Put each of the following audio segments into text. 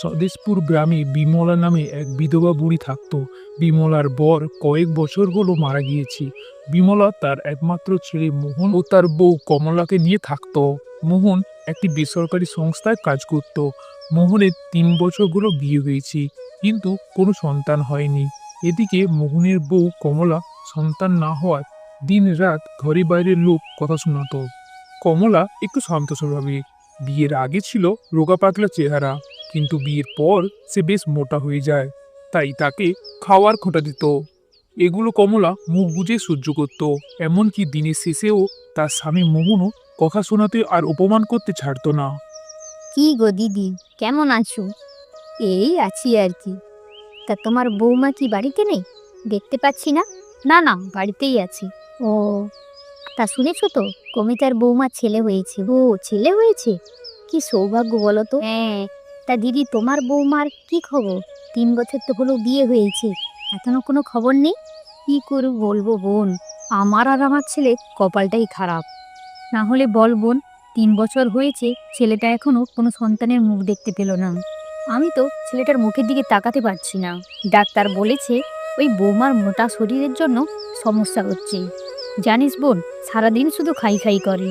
স্বদেশপুর গ্রামে বিমলা নামে এক বিধবা বুড়ি থাকতো। বিমলার বর কয়েক বছর হলো মারা গিয়েছে। বিমলা তার একমাত্র ছেলে মোহন ও তার বউ কমলাকে নিয়ে থাকতো। মোহন একটি বেসরকারি সংস্থায় কাজ করত। মোহনের তিন বছর হলো বিয়ে হয়েছে, কিন্তু কোনো সন্তান হয়নি। এদিকে মোহনের বউ কমলা সন্তান না হওয়ার দিন রাত ঘরে বাইরের লোক কথা শোনাতো। কমলা একটু শান্ত স্বভাবের। বিয়ের আগে ছিল রোগা পাতলা চেহারা। কিন্তু বিয়ের পর সে বেশ মোটা হয়ে যায়। তাই তাকে খাওয়ার খোঁটা দিত। এগুলো কমলা মুখ বুঝে সহ্য করত। এমনকি দিনের শেষেও তার স্বামী মোহনও কথা শোনাতে আর অপমান করতে ছাড়তো না। কি গো দিদি কেমন আছো? এই আছি আর কি। তা তোমার বৌমা কি বাড়িতে নেই? দেখতে পাচ্ছি না। না না বাড়িতেই আছি। ও তা শুনেছো তো কমিতার বৌমার ছেলে হয়েছে। ও ছেলে হয়েছে? কি সৌভাগ্য বলো তো। হ্যাঁ তা দিদি, তোমার বৌমার কি খবর? তিন বছর তো হলো বিয়ে হয়েছে, এখনও কোনো খবর নেই? কি করে বলব বোন, আমার আর আমার ছেলে কপালটাই খারাপ। না হলে বল বোন, তিন বছর হয়েছে, ছেলেটা এখনও কোনো সন্তানের মুখ দেখতে পেল না। আমি তো ছেলেটার মুখের দিকে তাকাতে পারছি না। ডাক্তার বলেছে, ওই বৌমার মোটা শরীরের জন্য সমস্যা হচ্ছে। জানিস বোন, সারাদিন শুধু খাই খাই করে।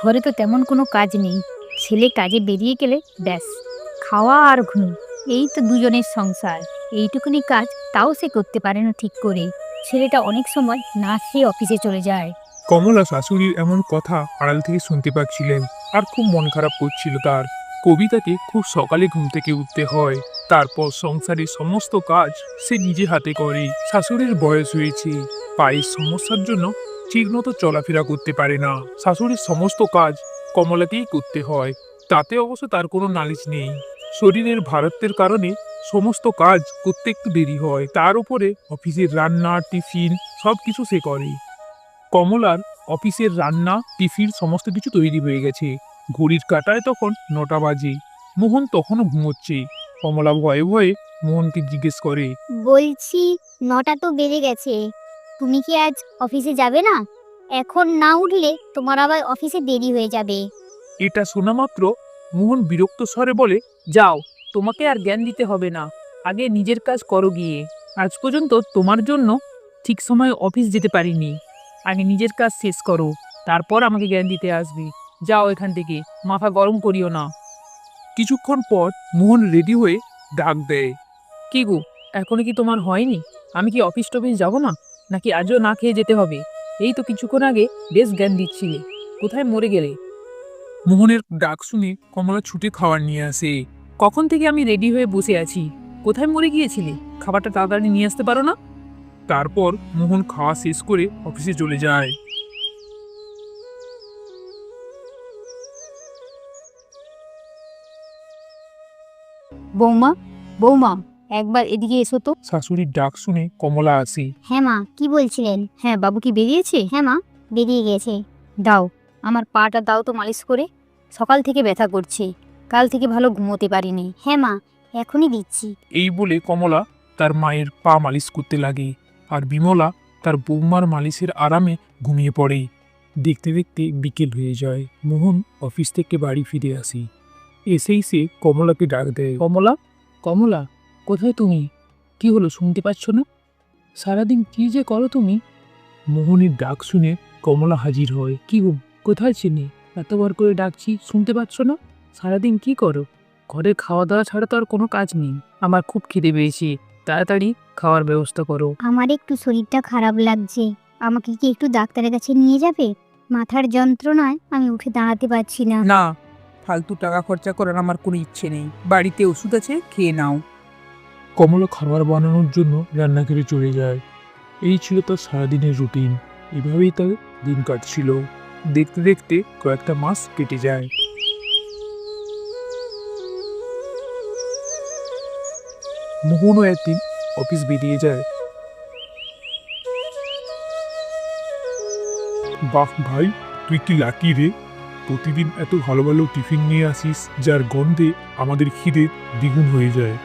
ঘরে তো তেমন কোনো কাজ নেই। ছেলে কাজে বেরিয়ে গেলে ব্যাস। খাওয়া আর ঘুম, এই তো দুজনের সংসার। এইটুকুনি কাজ তাও সে করতে পারে না ঠিক করে। ছেলেটা অনেক সময় না খেয়ে অফিসে চলে যায়। কমলা শাশুড়ির এমন কথা আড়াল থেকে শুনতে পাচ্ছিলেন আর খুব মন খারাপ করছিল তার। কবিতাকে খুব সকালে ঘুম থেকে উঠতে হয়। তারপর সংসারের সমস্ত কাজ সে নিজে হাতে করে। শাশুড়ির বয়স হয়েছে। পায়ের সমস্যার জন্য ঠিকমতো চলাফেরা করতে পারে না। শাশুড়ির সমস্ত কাজ কমলাকেই করতে হয়। তাতে অবশ্য তার কোনো নালিশ নেই। শরীরের ভারত্বের কারণে সমস্ত কাজ করতে একটু দেরি হয়। তার উপরে অফিসের রান্না টিফিন সব কিছু সে করে। কমলার অফিসের রান্না টিফিন সমস্ত কিছু তৈরি হয়ে গেছে। ঘড়ির কাটায় তখন নটা বাজে। মোহন তখনও ঘুমোচ্ছে। কমলা ভয়ে ভয়ে মোহনকে জিজ্ঞেস করে বলছি নটা তো বেড়ে গেছে। তুমি কি আজ অফিসে যাবে না? এখন না উঠলে তোমার আবার অফিসে দেরি হয়ে যাবে। এটা শোনা মাত্র মোহন বিরক্ত স্বরে বলে, যাও, তোমাকে আর জ্ঞান দিতে হবে না। আগে নিজের কাজ করো গিয়ে। আজ পর্যন্ত তোমার জন্য ঠিক সময় অফিস যেতে পারিনি। আগে নিজের কাজ শেষ করো। তারপর আমাকে জ্ঞান দিতে আসবে। যাও এখান থেকে। মাথা গরম করিও না। কিছুক্ষণ পর মোহন রেডি হয়ে ডাক দেয়, কি গো? এখনও কি তোমার হয়নি? আমি কি অফিস টফিস যাব না? নাকি আজও না খেয়ে যেতে হবে? এই তো কিছুক্ষণ আগে বেশ জ্ঞান দিচ্ছিলে। কোথায় মরে গেলে? মোহনের ডাক শুনে কমলা ছুটে খাবার নিয়ে আসে। কখন থেকে আমি রেডি হয়ে বসে আছি? কোথায় মরে গিয়েছিলে? খাবারটা তাড়াতাড়ি নিয়ে আসতে পারো না? তারপর মোহন খাওয়া শেষ করে অফিসে চলে যায়। বৌমা বৌমা একবার এদিকে এসো তো। শাশুড়ির ডাক শুনে কমলা আসে। হ্যাঁ মা কি বলছিলেন? হ্যাঁ বাবু কি বেরিয়েছে? হ্যাঁ মা বেরিয়ে গেছে দাও। আমার পাটা দাও তো মালিশ করে। সকাল থেকে ব্যথা করছে। কাল থেকে ভালো ঘুমোতে পারিনি। হ্যাঁ মা এখনই দিচ্ছি। এই বলে কমলা তার মায়ের পা মালিশ করতে লাগে আর বিমলা তার বৌমার মালিশের আরামে ঘুমিয়ে পড়ে। দেখতে দেখতে বিকেল হয়ে যায়। মোহন অফিস থেকে বাড়ি ফিরে আসি। এসেই সে কমলাকে ডাক দেয়। কমলা কমলা কোথায় তুমি? কি হলো শুনতে পাচ্ছ না? সারাদিন কি যে করো তুমি? মোহনের ডাক শুনে কমলা হাজির হয়। কি গো? কোথায় চিনি? এতবার করে ডাকছি শুনতে পাচ্ছ না? সারাদিন কি করো? ঘরে খাওয়া দাওয়া ছাড়া তো আর কোনো কাজ নেই। আমার খুব খিদে পেয়েছে। তাড়াতাড়ি খাওয়ার ব্যবস্থা করো। আমার একটু শরীরটা খারাপ লাগছে। আমাকে কি একটু ডাক্তারের কাছে নিয়ে যাবে? মাথার যন্ত্রণায় আমি উঠে দাঁড়াতে পারছি না। না ফালতু টাকা খরচা করার আমার কোনো ইচ্ছে নেই। বাড়িতে ওষুধ আছে খেয়ে নাও। কমলা খাবার বানানোর জন্য রান্নাঘরে চলে যায়। এই ছিল তার সারাদিনের রুটিন। এভাবেই তার দিন কাটছিল। দেখতে দেখতে কয়েকটা মাস কেটে যায়। মোহনও একদিন অফিস বেরিয়ে যায়। বাহ ভাই, তুই কি লাকি রে? প্রতিদিন এত ভালো ভালো টিফিন নিয়ে আসিস, যার গন্ধে আমাদের খিদে দ্বিগুণ হয়ে যায়।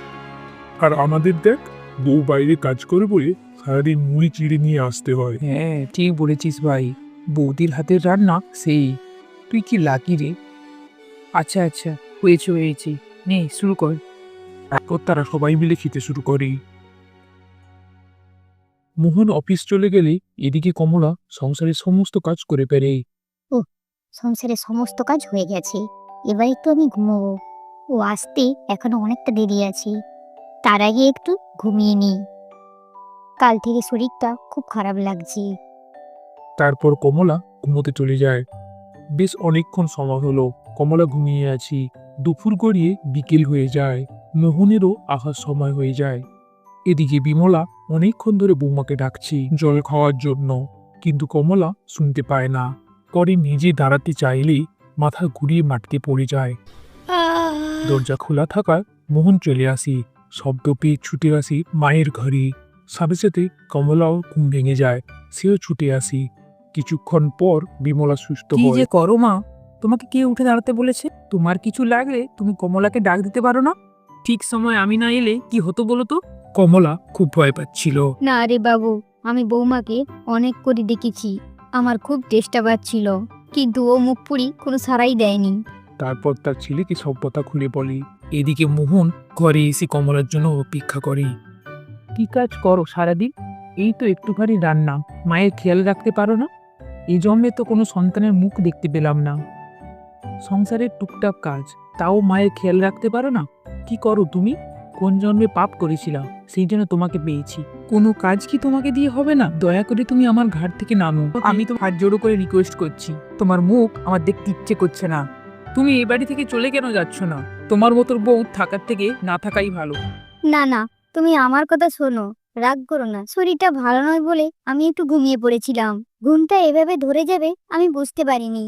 আর আমাদের দেখ, বউ বাইরে কাজ করে বলে সারাদিন মুড়ি চিড়ে নিয়ে আসতে হয়। হ্যাঁ ঠিক বলেছিস ভাই। বৌদির হাতের রান্না? সেই তুই কি লাগি রে? আচ্ছা আচ্ছা হয়েছে হয়েছে। নে শুরু কর। তারপর তারা সবাই মিলে খেতে শুরু করে। মোহন অফিস চলে গেলে এদিকে কমলা সংসারের সমস্ত কাজ করে পেরে সংসারে সমস্ত কাজ হয়ে গেছে। এবার একটু আমি ঘুমোবো। ও আসতে এখনও অনেকটা দেরি আছে। তার আগে একটু ঘুমিয়ে নিই কাল থেকে শরীরটা খুব খারাপ লাগছে। তারপর কমলা ঘুমোতে চলে যায়। বেশ অনেকক্ষণ সময় হলো, কমলা ঘুমিয়ে আছি। দুপুর গড়িয়ে বিকেল হয়ে যায়, মোহনেরও আসার সময় হয়ে যায়। এদিকে বিমলা অনেকক্ষণ ধরে বৌমাকে ডাকছি জল খাওয়ার জন্য, কিন্তু কমলা শুনতে পায় না। পরে নিজে দাঁড়াতে চাইলেই মাথা ঘুরিয়ে মাটিতে পড়ে যায়। দরজা খোলা থাকায় মোহন চলে আসি, শব্দ পেয়ে ছুটে আসি মায়ের ঘরে। সাথে সাথে কমলাও ঘুম ভেঙে যায়, সেও ছুটে আসি। কিছুক্ষণ পর বিমলা সুস্থ কি হয় যে করো মা? তোমাকে কে উঠে দাঁড়াতে বলেছে? তোমার কিছু লাগলে তুমি কমলাকে ডাক দিতে পারো না। ঠিক সময় আমি না এলে কি হতো বলো তো? কমলা খুব ভয় পাচ্ছিল। না রে বাবু আমি বৌমাকে অনেক করে দেখেছি আমার খুব চেষ্টা পাচ্ছিল। কিন্তু ও মুখ পুরি কোনো সারাই দেয়নি। তারপর তার ছেলেকে সব কথা খুলে বলে এদিকে মোহন ঘরে এসে কমলার জন্য অপেক্ষা করে। কি কাজ করো সারাদিন? এই তো একটুখানি রান্না। মায়ের খেয়াল রাখতে পারো না? এই জন্মে তো কোনো সন্তানের মুখ দেখতে পেলাম না। সংসারের টুকটাক কাজ, তাও মায়ের খেয়াল রাখতে পারো না? কি করো তুমি? কোন জন্মে পাপ করেছিলাম, সেই জন্য তোমাকে পেয়েছি। কোনো কাজ কি তোমাকে দিয়ে হবে না? দয়া করে তুমি আমার ঘাট থেকে নামো। আমি তো হাত জোড়ো করে রিকোয়েস্ট করছি। তোমার মুখ আমার দেখতে ইচ্ছে করছে না। তুমি এই বাড়ি থেকে চলে কেন যাচ্ছ না? তোমার মতোর বউ থাকার থেকে না থাকাই ভালো। না না, তুমি আমার কথা শোনো। রাগ করো না শরীরটা ভালো নয় বলে আমি একটু ঘুমিয়ে পড়েছিলাম। ঘুমটা এভাবে ধরে যাবে আমি বুঝতে পারিনি।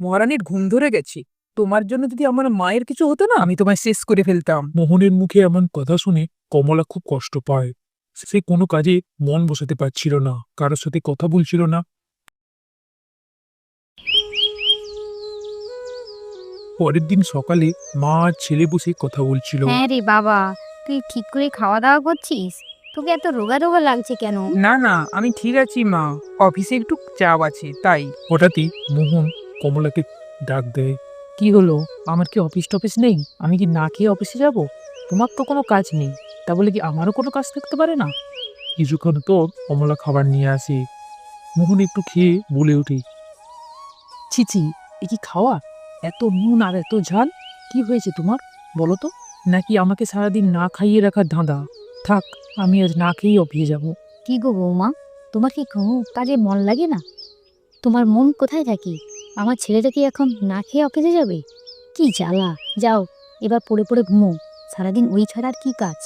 মহারানীর ঘুম ধরে গেছে। তোমার জন্য যদি আমার মায়ের কিছু হতো না আমি তোমায় শেষ করে ফেলতাম। মোহনের মুখে এমন কথা শুনে কমলা খুব কষ্ট পায়। সে কোনো কাজে মন বসাতে পারছিল না কারোর সাথে কথা বলছিল না। পরের দিন সকালে মা আর ছেলে বসে কথা বলছিল। হ্যাঁ রে বাবা তুই ঠিক করে খাওয়া দাওয়া করছিস? তোকে এত রোগা রোগা লাগছে কেন? না না আমি ঠিক আছি মা। অফিসে একটু চাপ আছে তাই। হঠাৎই মোহন কমলাকে ডাক দেয়। কি হলো? আমার কি অফিস টফিস নেই? আমি কি না খেয়ে অফিসে যাব? তোমার তো কোনো কাজ নেই। তা বলে কি আমারও কোনো কাজ থাকতে পারে না? কিছুক্ষণ তো কমলা খাবার নিয়ে আসি। মোহন একটু খেয়ে বলে ওঠে ছিছি এ কি খাওয়া? এত নুন আর এত ঝাল? কি হয়েছে তোমার? বলো তো। নাকি আমাকে সারাদিন না খাইয়ে রাখার ধাঁধা? থাক আমি আজ না খেয়েই অফিসে যাব। কি গো বৌমা? তোমার কি কোনো কাজে মন লাগে না? তোমার মন কোথায় থাকে? আমার ছেলেটা কি এখন না খেয়ে অফিসে যাবে? কি জ্বালা! যাও এবার পড়ে পড়ে ঘুমো। সারাদিন ওই ছাড়া আর কি কাজ?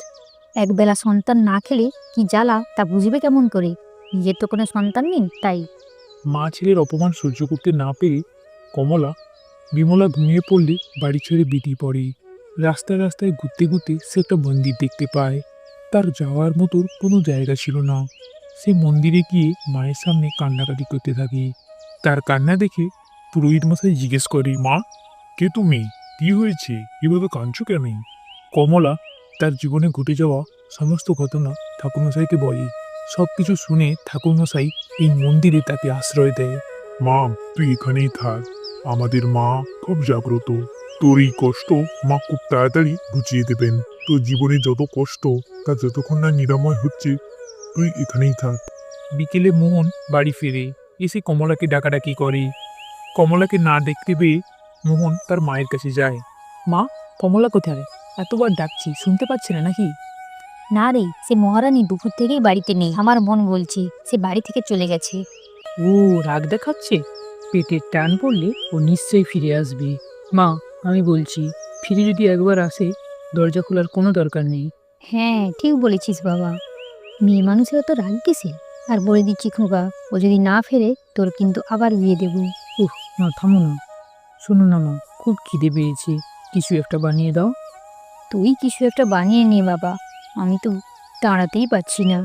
একবেলা সন্তান না খেলে কি জ্বালা তা বুঝবে কেমন করে? নিজের তো কোনো সন্তান নেই তাই। মা ছেলের অপমান সহ্য করতে না পেরে কমলা বিমলা ঘুমিয়ে পড়লে বাড়ি ছেড়ে বেরিয়ে পড়ে। রাস্তায় রাস্তায় ঘুরতে ঘুরতে সে একটা মন্দির দেখতে পায়। তার যাওয়ার মতো কোনো জায়গা ছিল না। সে মন্দিরে গিয়ে মায়ের সামনে কান্নাকাটি করতে থাকে। তার কান্না দেখে পুরোহিত মশাই জিজ্ঞেস করে, মা, কে তুমি? কি হয়েছে? এভাবে কাঁদছো কেন? কমলা তার জীবনে ঘটে যাওয়া সমস্ত ঘটনা ঠাকুরমশাইকে বলে। সব কিছু শুনে ঠাকুরমশাই এই মন্দিরে তাকে আশ্রয় দেয়। মা, তুই এখানেই থাক। আমাদের মা খুব জাগ্রত। তোর এই কষ্ট মা খুব তাড়াতাড়ি বুঝিয়ে দেবেন। তোর জীবনে যত কষ্ট তা যতক্ষণ না নিরাময় হচ্ছে তুই এখানেই থাক। বিকেলে মোহন বাড়ি ফিরে এসে কমলাকে ডাকাডাকি করে। কমলাকে না দেখতে পেয়ে মোহন তার মায়ের কাছে যায়। মা কমলা কোথায়? এতবার ডাকছি শুনতে পাচ্ছে না নাকি? না রে সে মহারানী দুপুর থেকেই বাড়িতে নেই আমার মন বলছে সে বাড়ি থেকে চলে গেছে। ও রাগ দেখাচ্ছে? পেটের টান পড়লে ও নিশ্চয়ই ফিরে আসবে। মা আমি বলছি ফিরে যদি একবার আসে দরজা খোলার কোনো দরকার নেই। হ্যাঁ ঠিক বলেছিস বাবা। মেয়ে মানুষের তো রাগ কিসে আর বলে দিচ্ছি খোকা ও যদি না ফেরে তোর কিন্তু আবার বিয়ে দেব। উহ না থামো না। শোনো না মা খুব খিদে পেয়েছে। কিছু একটা বানিয়ে দাও। তুই কিছু একটা বানিয়ে নে বাবা। আমি তো দাঁড়াতেই পারছি না।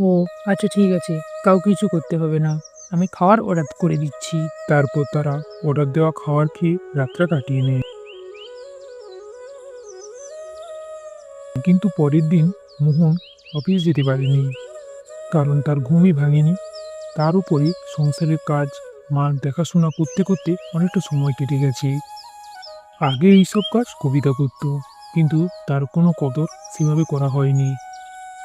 ও আচ্ছা ঠিক আছে। কাউ কিছু করতে হবে না। আমি খাওয়ার অর্ডার করে দিচ্ছি। তারপর তারা অর্ডার দেওয়া খাওয়ার খেয়ে রাতটা কাটিয়ে নেয়। কিন্তু পরের দিন মোহন অফিস যেতে পারেনি। কারণ তার ঘুমই ভাঙেনি। তার উপরে সংসারের কাজ, মার দেখাশোনা করতে করতে অনেকটা সময় কেটে গেছে। আগে এইসব কাজ কবিতা করত, কিন্তু তার কোনো কদর সেভাবে করা হয়নি।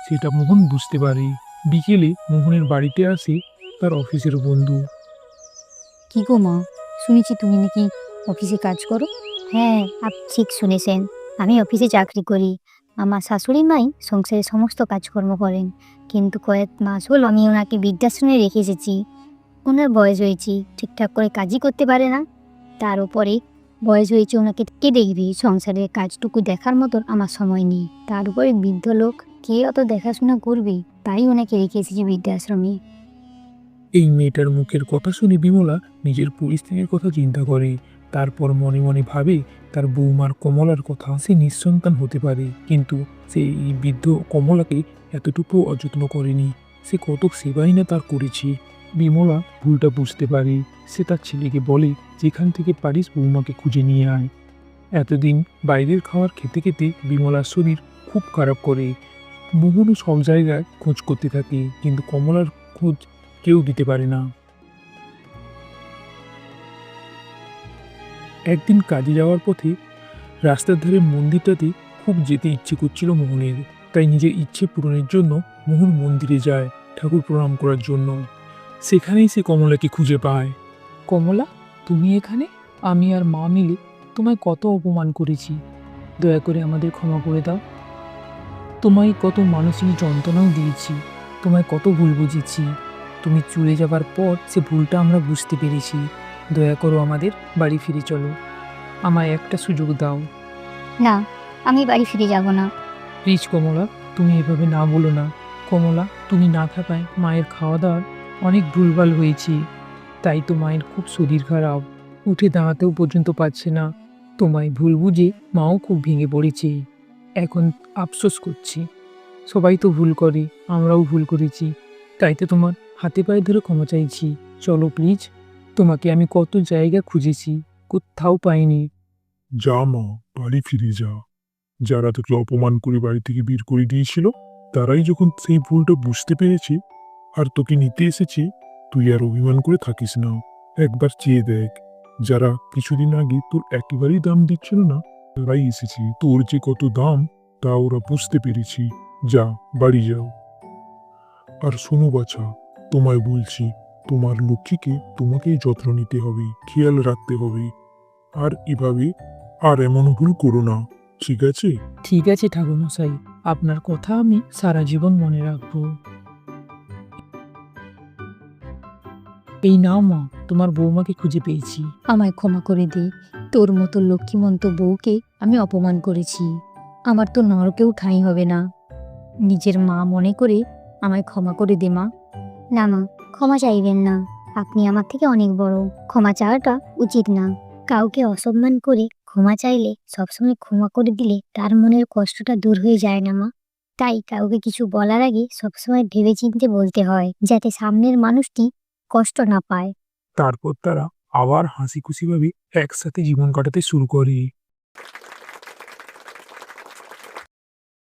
সেটা মোহন বুঝতে পারে। বিকেলে মোহনের বাড়িতে আসে তার অফিসের বন্ধু। কি গো মা, শুনেছি তুমি নাকি অফিসে কাজ করো? হ্যাঁ আপনি ঠিক শুনেছেন। আমি অফিসে চাকরি করি। আমার শাশুড়ি মাই সংসারে সমস্ত কাজকর্ম করেন। কিন্তু কয়েক মাস হল আমি ওনাকে বৃদ্ধাশ্রমে রেখে এসেছি। ওনার বয়স হয়েছে, ঠিকঠাক করে কাজই করতে পারে না। তার উপরে বয়স হয়েছে ওনাকে কে দেখবে সংসারের কাজটুকু দেখার মতন আমার সময় নেই। তার উপরে বৃদ্ধ লোক, কে অত দেখাশোনা করবে? তাই ওনাকে রেখে এসেছি বৃদ্ধাশ্রমে। এই মেয়েটার মুখের কথা শুনে বিমলা নিজের পরিস্থিতির কথা চিন্তা করে। তারপর মনে মনে ভাবে তার বৌমার কমলার কথা সে নিঃসন্তান হতে পারে, কিন্তু সে এই বৃদ্ধ কমলাকে এতটুকু অযত্ন করেনি। সে কত সেবাই না তার করেছে। বিমলা ভুলটা বুঝতে পারে। সে তার ছেলেকে বলে, যেখান থেকে পারিস বৌমাকে খুঁজে নিয়ে আয়। এতদিন বাইরের খাওয়ার খেতে খেতে বিমলার শরীর খুব খারাপ করে। মোহনও সব জায়গায় খোঁজ করতে থাকে, কিন্তু কমলার খোঁজ কেউ দিতে পারে না। একদিন কাজে যাওয়ার পথে রাস্তার ধারে মন্দিরটাতে খুব যেতে ইচ্ছে করছিল মোহনের। তাই নিজের ইচ্ছে পূরণের জন্য মোহন মন্দিরে যায় ঠাকুর প্রণাম করার জন্য। সেখানেই সে কমলাকে খুঁজে পায়। কমলা, তুমি এখানে? আমি আর মা মিলে তোমায় কত অপমান করেছি। দয়া করে আমাদের ক্ষমা করে দাও। তোমায় কত মানসিক যন্ত্রণাও দিয়েছি। তোমায় কত ভুল বুঝেছি। তুমি চলে যাবার পর সে ভুলটা আমরা বুঝতে পেরেছি। দয়া করো আমাদের বাড়ি ফিরে চলো। আমায় একটা সুযোগ দাও। না আমি বাড়ি ফিরে যাব না। প্লিজ কমলা তুমি এভাবে না বলো না। কমলা তুমি না থাকায় মায়ের খাওয়া দাওয়ার অনেক ভুলভাল হয়েছে। তাই তো মায়ের খুব শরীর খারাপ। উঠে দাঁড়াতেও পর্যন্ত পারছে না। তোমায় ভুল বুঝে মাও খুব ভেঙে পড়েছে। এখন আফসোস করছি। সবাই তো ভুল করে আমরাও ভুল করেছি। তাই তো তোমার হাতে পায়ে ধরে ক্ষমা চাইছি। চলো প্লিজ। তোমাকে আমি কত জায়গা খুঁজেছি, কোথাও পাইনি। যা মা, বাড়ি ফিরে যা। যারা তোকে অপমান করে বাড়ি থেকে বের করে দিয়েছিল, তারাই যখন সেই ভুলটা বুঝতে পেরেছে আর তোকে নিতে এসেছে, তুই আর অভিমান করে থাকিস না। একবার চেয়ে দেখ, যারা কিছুদিন আগে তোর একেবারেই দাম দিচ্ছিল না, তারাই এসেছে। তোর যে কত দাম, তা ওরা বুঝতে পেরেছি। যা, বাড়ি যাও। আর শোনো বাছা, তোমায় বলছি তোমার লক্ষ্মীকে তোমাকেই যত্ন নিতে হবে খেয়াল রাখতে হবে। আর এভাবে আর এমন ভুল করো না ঠিক আছে? ঠিক আছে ঠাকুরমশাই আপনার কথা আমি সারা জীবন মনে রাখব। এই নাও মা তোমার বৌমাকে খুঁজে পেয়েছি। আমায় ক্ষমা করে দে তোর মতো লক্ষ্মীমন্ত বউকে আমি অপমান করেছি। আমার তো নরকেও ঠাঁই হবে না। নিজের মা মনে করে আমায় ক্ষমা করে দে মা। না মা ক্ষমা চাইবেন না। আপনি আমার থেকে অনেক বড়। ক্ষমা চাওয়াটা উচিত না। কাউকে অসম্মান করে ক্ষমা চাইলে সবসময় ক্ষমা করে দিলে তার মনের কষ্টটা দূর হয়ে যায় না মা। তাই কাউকে কিছু বলার আগে সবসময় ভেবেচিন্তে বলতে হয়, যাতে সামনের মানুষটি কষ্ট না পায়। তারপর তারা আবার হাসি খুশিভাবে একসাথে জীবন কাটাতে শুরু করে।